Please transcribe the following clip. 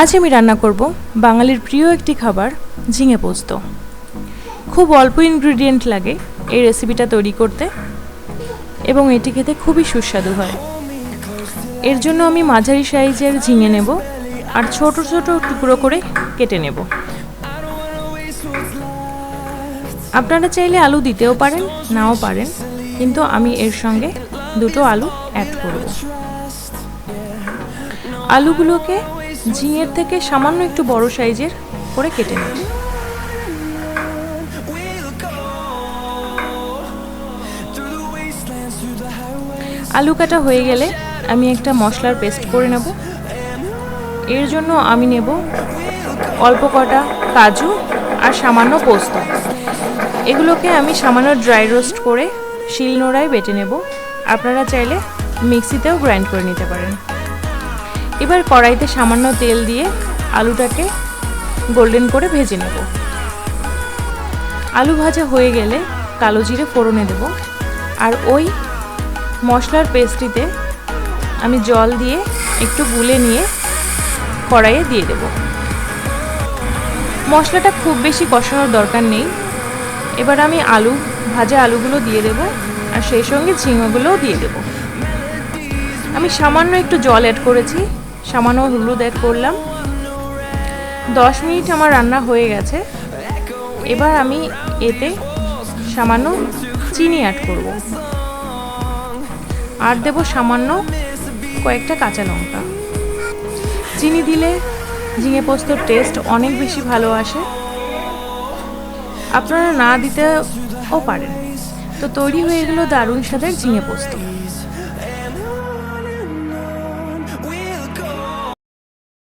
আজ আমি রান্না করব বাঙালির প্রিয় একটি খাবার, ঝিঙে পোস্ত। খুব অল্প ইনগ্রিডিয়েন্ট লাগে এই রেসিপিটা তৈরি করতে এবং এটি খেতে খুবই সুস্বাদু হয়। এর জন্য আমি মাঝারি সাইজের ঝিঙে নেব আর ছোট ছোট টুকরো করে কেটে নেব। আপনারা চাইলে আলু দিতেও পারেন, নাও পারেন, কিন্তু আমি এর সঙ্গে দুটো আলু অ্যাড করব। আলুগুলোকে ঝিঙের থেকে সামান্য একটু বড় সাইজের করে কেটে নেব। আলু কাটা হয়ে গেলে আমি একটা মশলার পেস্ট করে নেব। এর জন্য আমি নেব অল্প কটা কাজু আর সামান্য পোস্ত। এগুলোকে আমি সামান্য ড্রাই রোস্ট করে শিলনোড়ায় বেটে নেব। আপনারা চাইলে মিক্সিতেও গ্রাইন্ড করে নিতে পারেন। এবার কড়াইতে সামান্য তেল দিয়ে আলুটাকে গোল্ডেন করে ভেজে নেব। আলু ভাজা হয়ে গেলে কালো জিরে ফোড়নে দেব। আর ওই মশলার পেস্টটিতে আমি জল দিয়ে একটু গুলে নিয়ে কড়াইয়ে দিয়ে দেব। মশলাটা খুব বেশি কষানোর দরকার নেই। এবার আমি আলু, ভাজা আলুগুলো দিয়ে দেব আর সেই সঙ্গে ঝিঙেগুলোও দিয়ে দেব। আমি সামান্য একটু জল অ্যাড করেছি। সামান্য হলুদ অ্যাড করলাম। দশ মিনিট আমার রান্না হয়ে গেছে। এবার আমি এতে সামান্য চিনি অ্যাড করব। আর দেব সামান্য কয়েকটা কাঁচা লঙ্কা। চিনি দিলে ঝিঙে পোস্তর টেস্ট অনেক বেশি ভালো আসে। আপনারা না দিতেও পারেন। তো তৈরি হয়ে গেল দারুণ স্বাদের ঝিঙে পোস্ত।